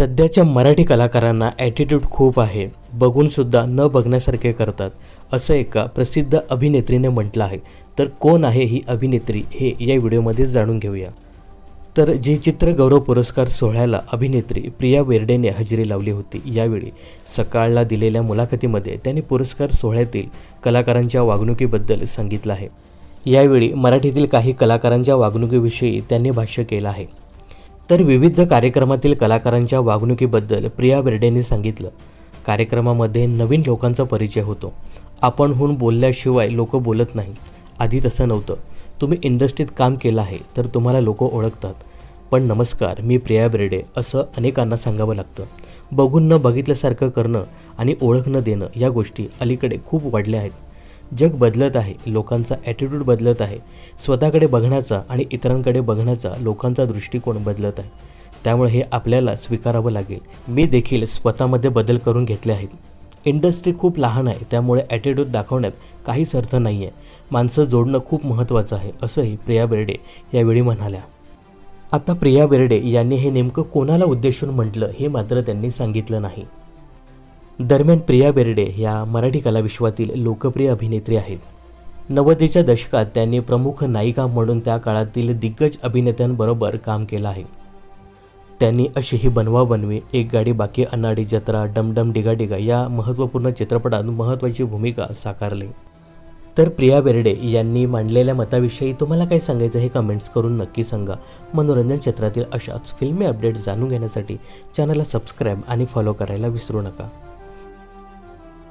सध्याच्या मराठी कलाकारांना ॲटिट्यूड खूप आहे. बघूनसुद्धा न बघण्यासारखे करतात असं एका प्रसिद्ध अभिनेत्रीने म्हटलं आहे. तर कोण आहे ही अभिनेत्री हे या व्हिडिओमध्ये जाणून घेऊया. तर जे चित्र गौरव पुरस्कार सोहळ्याला अभिनेत्री प्रिया बेर्डेने हजेरी लावली होती यावेळी सकाळला दिलेल्या मुलाखतीमध्ये त्यांनी पुरस्कार सोहळ्यातील कलाकारांच्या वागणुकीबद्दल सांगितलं आहे. यावेळी मराठीतील काही कलाकारांच्या वागणुकीविषयी त्यांनी भाष्य केलं आहे. तर विविध कार्यक्रमातील कलाकारांच्या वागणुकीबद्दल प्रिया बेर्डेंनी सांगितलं. कार्यक्रमामध्ये नवीन लोकांचा परिचय होतो. आपणहून बोलल्याशिवाय लोक बोलत नाही आधी तसं नव्हतं. तुम्ही इंडस्ट्रीत काम केलं आहे तर तुम्हाला लोक ओळखतात. पण नमस्कार मी प्रिया बेर्डे असं अनेकांना सांगावं लागतं. बघून न बघितल्यासारखं करणं आणि ओळख न देणं या गोष्टी अलीकडे खूप वाढल्या आहेत. जग बदलत आहे लोकांचा ॲटिट्यूड बदलत आहे स्वतःकडे बघण्याचा आणि इतरांकडे बघण्याचा लोकांचा दृष्टिकोन बदलत आहे. त्यामुळे हे आपल्याला स्वीकारावं लागेल. मी देखील स्वतःमध्ये बदल करून घेतले आहेत. इंडस्ट्री खूप लहान आहे त्यामुळे ॲटिट्यूड दाखवण्यात काहीच अर्थ नाही आहे माणसं जोडणं खूप महत्त्वाचं आहे असंही प्रिया बेर्डे यावेळी म्हणाल्या. आता प्रिया बेर्डे यांनी हे नेमकं कोणाला उद्देशून म्हटलं हे मात्र त्यांनी सांगितलं नाही. दरम्यान प्रिया बेर्डे ह्या मराठी कलाविश्वातील लोकप्रिय अभिनेत्री आहेत. नव्वदीच्या दशकात त्यांनी प्रमुख नायिका म्हणून त्या काळातील दिग्गज अभिनेत्यांबरोबर काम केलं आहे. त्यांनी अशीही बनवा बनवी एक गाडी बाकी अनाडी जत्रा डमडम डिगा डिगा या महत्त्वपूर्ण चित्रपटात महत्त्वाची भूमिका साकारली. तर प्रिया बेर्डे यांनी मांडलेल्या मताविषयी तुम्हाला काय सांगायचं हे कमेंट्स करून नक्की सांगा. मनोरंजन क्षेत्रातील अशाच फिल्मी अपडेट्स जाणून घेण्यासाठी चॅनलला सबस्क्राईब आणि फॉलो करायला विसरू नका.